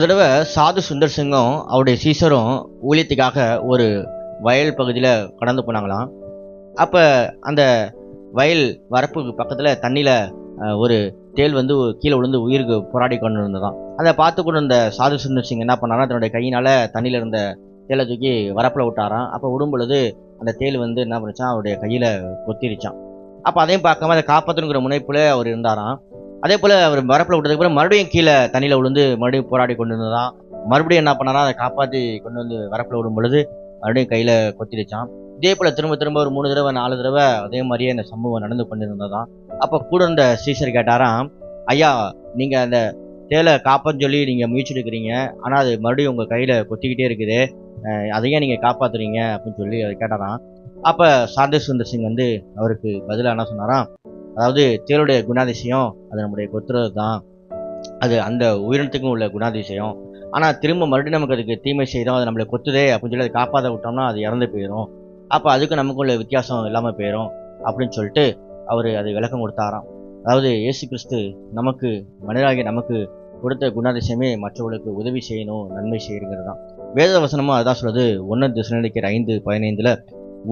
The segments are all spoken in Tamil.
தடவை சாது சுந்தர் சிங்கும் அவருடைய சீசரும் ஊழியத்துக்காக ஒரு வயல் பகுதியில் கடந்து போனாங்களாம். அப்போ அந்த வயல் வரப்புக்கு பக்கத்தில் தண்ணியில் ஒரு தேள் வந்து கீழே விழுந்து உயிருக்கு போராடி கொண்டு இருந்ததான் அதை பார்த்து கொண்டு இருந்த சாது சுந்தர் சிங் என்ன பண்ணாரா தன்னுடைய கையினால் தண்ணியில் இருந்த தேலை தூக்கி வரப்பில் விட்டாராம். அப்போ விடும் பொழுது அந்த தேள் வந்து என்ன பண்ணுச்சான் அவருடைய கையில் கொத்திருச்சான் அப்போ அதையும் பார்க்காம அதை காப்பாற்றணுங்கிற முனைப்பில் அவர் இருந்தாராம். அதே போல் அவர் வரப்பில் விட்டதுக்கு அப்புறம் மறுபடியும் கீழே தண்ணியில் விழுந்து மறுபடியும் போராடி கொண்டு இருந்ததான் மறுபடியும் என்ன பண்ணாரா அதை காப்பாற்றி கொண்டு வந்து வரப்பில் விடும் பொழுது மறுபடியும் கையில் கொத்திடுச்சான் இதே போல் திரும்ப திரும்ப ஒரு மூணு தடவை நாலு தடவை அதே மாதிரியே இந்த சம்பவம் நடந்து கொண்டிருந்ததான் அப்போ கூட இருந்த சீசர் கேட்டாராம் ஐயா நீங்கள் அந்த தேலை காப்பான்னு சொல்லி நீங்கள் முயற்சி எடுக்கிறீங்க. ஆனால் அது மறுபடியும் உங்கள் கையில் கொத்திக்கிட்டே இருக்குது. அதையே நீங்கள் காப்பாற்றுறீங்க அப்படின்னு சொல்லி அதை கேட்டாராம். அப்போ சார்தே சுந்தர் சிங் வந்து அவருக்கு பதிலாக என்ன சொன்னாராம் அதாவது தேளுடைய குணாதிசயம் அது நம்முடைய கொத்துறது தான். அது அந்த உயிரினத்துக்கும் உள்ள குணாதிசயம். ஆனால் திரும்ப மறுபடியும் நமக்கு அதுக்கு தீமை செய்தோம் அது நம்மளை கொத்துதே அப்படின்னு சொல்லி அதை காப்பாற்ற விட்டோம்னா அது இறந்து போயிடும் அப்போ அதுக்கு நமக்கு உள்ள வித்தியாசம் இல்லாமல் போயிடும் அப்படின்னு சொல்லிட்டு அவர் அது விளக்கம் கொடுத்தாராம். அதாவது இயேசு கிறிஸ்து நமக்கு மனிதராகிய நமக்கு கொடுத்த குணாதிசயமே மற்றவர்களுக்கு உதவி செய்யணும் நன்மை செய்யுங்கிறது தான். வேத வசனமும் அதான் சொல்லுது. ஒன்று திசைநிலைக்கிற ஐந்து பதினைந்தில்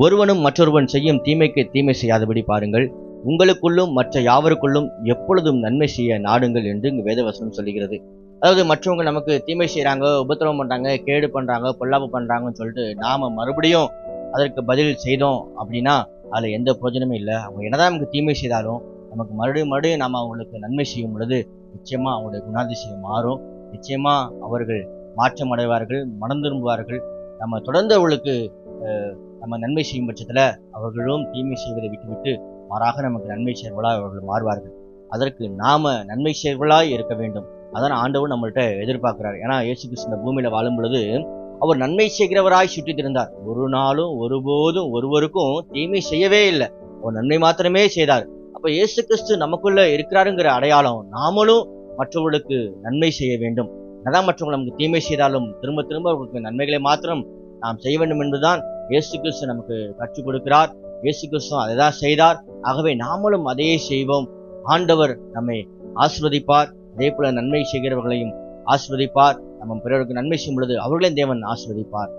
ஒருவனும் மற்றொருவன் செய்யும் தீமைக்கு தீமை செய்யாதபடி பாருங்கள். உங்களுக்குள்ளும் மற்ற யாவருக்குள்ளும் எப்பொழுதும் நன்மை செய்ய நாடுங்கள் என்று இங்கு வேதவசனம் சொல்லுகிறது. அதாவது மற்றவங்க நமக்கு தீமை செய்கிறாங்க உபத்திரவம் பண்ணுறாங்க கேடு பண்ணுறாங்க பொல்லாப்பு பண்ணுறாங்கன்னு சொல்லிட்டு நாம் மறுபடியும் அதற்கு பதில் செய்தோம் அப்படின்னா அதில் எந்த பிரயோஜனமும் இல்லை. அவங்க என்னதான் நமக்கு தீமை செய்தாலும் நமக்கு மறுபடியும் மறுபடியும் நாம் அவங்களுக்கு நன்மை செய்யும் பொழுது நிச்சயமாக அவங்களுடைய குணாதிசயம் மாறும். நிச்சயமாக அவர்கள் மாற்றம் அடைவார்கள் மனம் திரும்புவார்கள். நம்ம தொடர்ந்து அவர்களுக்கு நம்ம நன்மை செய்யும் பட்சத்தில் அவர்களும் தீமை செய்வதை விட்டுவிட்டு மாறாக நமக்கு நன்மை சேர்வலாக அவர்கள் மாறுவார்கள். அதற்கு நாம நன்மை சேர்வலாய் இருக்க வேண்டும். அதான் ஆண்டவர் நம்மள்ட்ட எதிர்பார்க்கிறார். ஏன்னா இயேசு கிறிஸ்து இந்த பூமியில வாழும் பொழுது அவர் நன்மை செய்கிறவராய் சுற்றி திருந்தார் ஒரு நாளும் ஒருபோதும் ஒருவருக்கும் தீமை செய்யவே இல்லை. அவர் நன்மை மாத்திரமே செய்தார். அப்ப இயேசு கிறிஸ்து நமக்குள்ள இருக்கிறாருங்கிற அடையாளம் நாமளும் மற்றவர்களுக்கு நன்மை செய்ய வேண்டும். அதான் மற்றவங்க நமக்கு தீமை செய்தாலும் திரும்ப திரும்ப அவர்களுக்கு நன்மைகளை மாத்திரம் நாம் செய்ய வேண்டும் என்பதுதான் இயேசு கிறிஸ்து நமக்கு கற்றுக் கொடுக்கிறார். இயேசு கிறிஸ்து அதை தான் செய்தார். ஆகவே நாமளும் அதையே செய்வோம். ஆண்டவர் நம்மை ஆசிர்வதிப்பார். அதே போல நன்மை செய்கிறவர்களையும் ஆசிர்வதிப்பார். நம்ம பிறருக்கு நன்மை செய்யும் பொழுது அவர்களையும் தேவன் ஆசிர்வதிப்பார்.